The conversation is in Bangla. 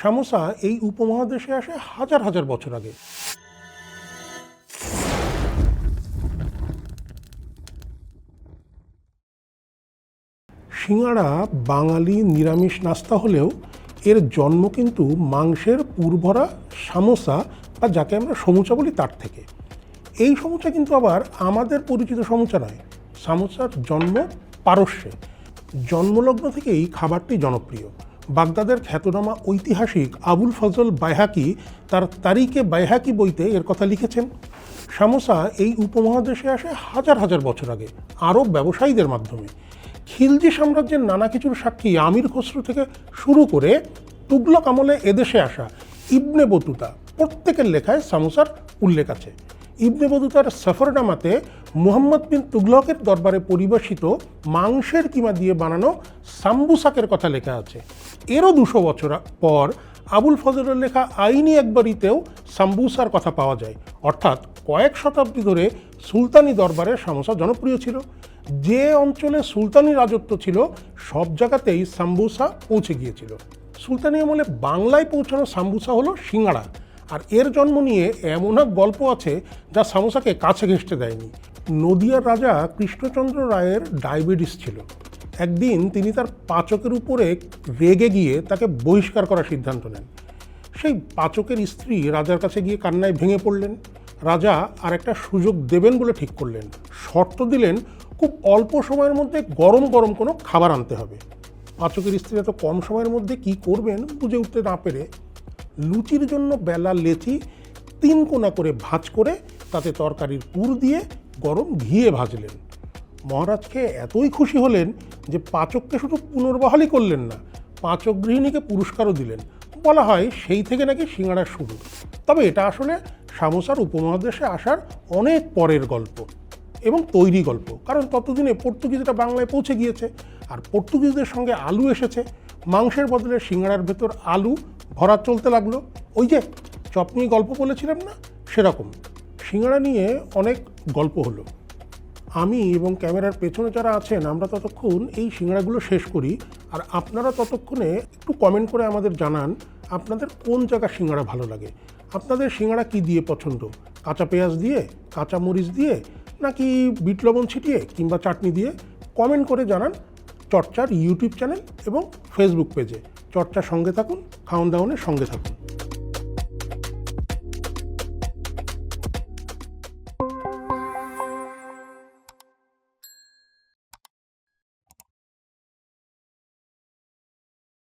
সামোসা এই উপমহাদেশে আসে হাজার হাজার বছর আগে। সিঙাড়া বাঙালি নিরামিষ নাস্তা হলেও এর জন্ম কিন্তু মাংসের পুরভরা সামোসা বা যাকে আমরা সমুচা বলি তার থেকে। এই সমুচা কিন্তু আবার আমাদের পরিচিত সমুচা নয়, সামোসার জন্ম পারস্যে। জন্মলগ্ন থেকেই খাবারটি জনপ্রিয়। বাগদাদের খ্যাতনামা ঐতিহাসিক আবুল ফজল বাইহাকি তার তারিখে বাইহাকি বইতে এর কথা লিখেছেন। সামোসা এই উপমহাদেশে আসে হাজার হাজার বছর আগে, আরব ব্যবসায়ীদের মাধ্যমে। খিলজি সাম্রাজ্যের নানা কিছুর সাক্ষী আমির খসরু থেকে শুরু করে তুগলক আমলে এদেশে আসা ইবনে বতুতা প্রত্যেকের লেখায় সামোসার উল্লেখ আছে। ইবনে বতুতার সফরনামাতে মুহাম্মদ বিন তুগলকের দরবারে পরিবেশিত মাংসের কিমা দিয়ে বানানো সাম্বুসাকের কথা লেখা আছে। এরও দুশো বছর পর আবুল ফজলের লেখা আইনি একবারিতেও সাম্বুসার কথা পাওয়া যায়। অর্থাৎ কয়েক শতাব্দী ধরে সুলতানি দরবারে সামোসা জনপ্রিয় ছিল। যে অঞ্চলে সুলতানি রাজত্ব ছিল, সব জায়গাতেই সাম্বুসা পৌঁছে গিয়েছিল। সুলতানি আমলে বাংলায় পৌঁছানো সাম্বুসা হলো সিঙ্গাড়া। আর এর জন্ম নিয়ে এমন এক গল্প আছে যা সামোসাকে কাছে ঘেঁষতে দেয়নি। নদিয়ার রাজা কৃষ্ণচন্দ্র রায়ের ডায়াবেটিস ছিল। একদিন তিনি তার পাচকের উপরে রেগে গিয়ে তাকে বহিষ্কার করার সিদ্ধান্ত নেন। সেই পাচকের স্ত্রী রাজার কাছে গিয়ে কান্নায় ভেঙে পড়লেন। রাজা আর একটা সুযোগ দেবেন বলে ঠিক করলেন। শর্ত দিলেন, খুব অল্প সময়ের মধ্যে গরম গরম কোনো খাবার আনতে হবে। পাচকের স্ত্রী এত কম সময়ের মধ্যে কি করবেন বুঝে উঠতে না পেরে লুচির জন্য বেলা লেচি তিন কোনা করে ভাঁজ করে তাতে তরকারির পুর দিয়ে গরম ঘিয়ে ভাজলেন। মহারাজকে এতই খুশি হলেন যে পাচককে শুধু পুনর্বহালই করলেন না, পাচক গৃহিণীকে পুরস্কারও দিলেন। বলা হয় সেই থেকে নাকি সিঙ্গাড়ার শুরু। তবে এটা আসলে সামোসার উপমহাদেশে আসার অনেক পরের গল্প এবং তৈরি গল্প, কারণ ততদিনে পর্তুগিজরা বাংলায় পৌঁছে গিয়েছে আর পর্তুগিজদের সঙ্গে আলু এসেছে। মাংসের বদলে সিঙ্গাড়ার ভেতর আলু ভরা চলতে লাগল। ওই যে চপ নিয়ে গল্প বলেছিলাম না? সেরকম। সিঙ্গাড়া নিয়ে অনেক গল্প হলো। আমি এবং ক্যামেরার পেছনে যারা আছেন, আমরা ততক্ষণ এই সিঙ্গাড়াগুলো শেষ করি। আর আপনারা ততক্ষণে একটু কমেন্ট করে আমাদের জানান, আপনাদের কোন জায়গা সিঙ্গাড়া ভালো লাগে? আপনাদের সিঙ্গাড়া কি দিয়ে পছন্দ? কাঁচা পেঁয়াজ দিয়ে, কাঁচা মরিচ দিয়ে, নাকি বিট লবণ ছিটিয়ে কিংবা চাটনি দিয়ে? কমেন্ট করে জানান। চর্চার ইউটিউব চ্যানেল এবং ফেসবুক পেজে। চর্চার সঙ্গে থাকুন খাওয়ান দাওয়ানের সঙ্গে থাকুন।